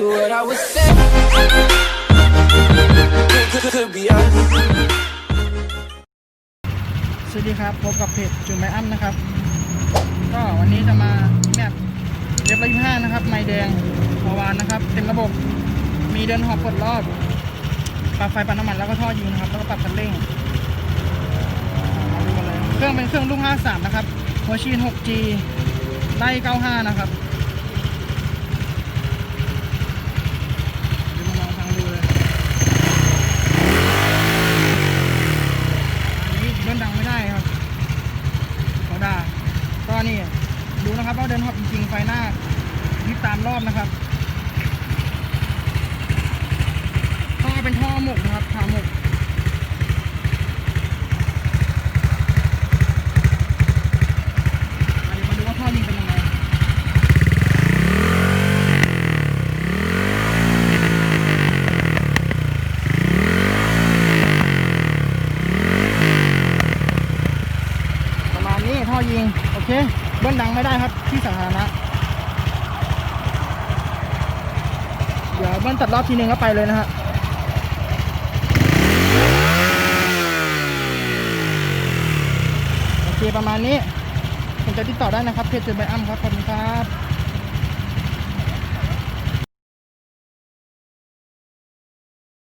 to what I was saying. Could, could be us. สวัสดีครับพบกับเพจจูไมอัมนะครับ ก็วันนี้จะมาแมปเรียบร้อยห้านะครับ ไม้แดงเมื่อวานนะครับ เต็มระบบ มีเดินหอบกดรอบปรับไฟปันน้ำมันแล้วก็ท่อยิงนะครับ แล้วก็ปรับคันเร่งเอาดูกันเลย เครื่องเป็นเครื่องลูก 53 นะครับ หัวชีน 6G ไล่95 นะครับเดี๋ยวมาลองฟังดูเลย อันนี้เดินดังไม่ได้ครับเขาด่าก็ นี่ดูนะครับว่าเดินหอบจริงๆไฟหน้ายิบตามรอบนะครับท่อเป็นท่อหมกนะครับท่อหมกเดี๋ยวมาดูว่าท่อยิง อยิงโอเคเบิ้ลดังไม่ได้ครับที่สาธารณะเดี๋ยวเบิ้ลตัดรอบทีนึงก็ไปเลยนะฮะโอเคประมาณนี้ผมจะติดต่อได้นะครับเพจเจอใบอ้มครับขอบคุณครับ